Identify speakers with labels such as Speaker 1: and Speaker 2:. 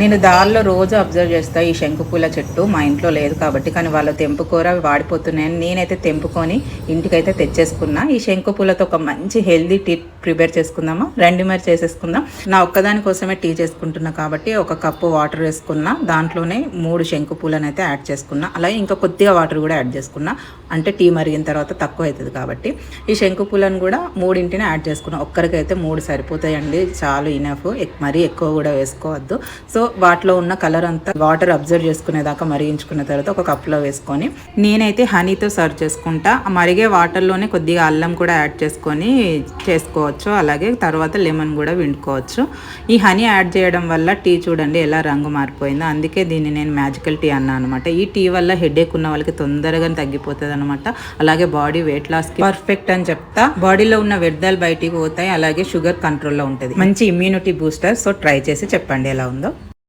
Speaker 1: నేను దారిలో రోజు అబ్జర్వ్ చేస్తా ఈ శంకుపూల చెట్టు. మా ఇంట్లో లేదు కాబట్టి కానీ వాళ్ళు తెంపుకోరు అవి వాడిపోతున్నాయని నేనైతే తెంపుకొని ఇంటికైతే తెచ్చేసుకున్నా. ఈ శంకుపూలతో ఒక మంచి హెల్దీ టీ ప్రిపేర్ చేసుకుందామా? రెండు మరి చేసేసుకుందాం. నా ఒక్కదాని కోసమే టీ చేసుకుంటున్నా కాబట్టి ఒక కప్పు వాటర్ వేసుకున్నా. దాంట్లోనే మూడు శంకు పూలను అయితే యాడ్ చేసుకున్నా. అలాగే ఇంకా కొద్దిగా వాటర్ కూడా యాడ్ చేసుకున్నా. అంటే టీ మరిగిన తర్వాత తక్కువ అవుతుంది కాబట్టి. ఈ శంకుపూలను కూడా మూడింటిని యాడ్ చేసుకున్నా. ఒక్కరికైతే మూడు సరిపోతాయండి. చాలు ఇనఫ్ మరీ ఎక్కువ కూడా వేసుకోవద్దు. సో వాటిలో ఉన్న కలర్ అంతా వాటర్ అబ్జర్వ్ చేసుకునేదాకా మరిగించుకున్న తర్వాత ఒక కప్లో వేసుకొని నేనైతే హనీతో సర్వ్ చేసుకుంటా. మరిగే వాటర్లోనే కొద్దిగా అల్లం కూడా యాడ్ చేసుకొని చేసుకోవచ్చు. అలాగే తర్వాత లెమన్ కూడా విండుకోవచ్చు. ఈ హనీ యాడ్ చేయడం వల్ల టీ చూడండి ఎలా రంగు మారిపోయిందో. అందుకే దీన్ని నేను మ్యాజికల్ టీ అన్నా అనమాట ఈ టీ వల్ల హెడేక్ ఉన్న వాళ్ళకి తొందరగా తగ్గిపోతుంది అనమాట అలాగే బాడీ వెయిట్ లాస్కి పర్ఫెక్ట్ అని చెప్తా. బాడీలో ఉన్న వ్యర్థాలు బయటికి పోతాయి. అలాగే షుగర్ కంట్రోల్లో ఉంటుంది. మంచి ఇమ్యూనిటీ బూస్టర్ సో ట్రై చేసి చెప్పండి ఎలా ఉందో.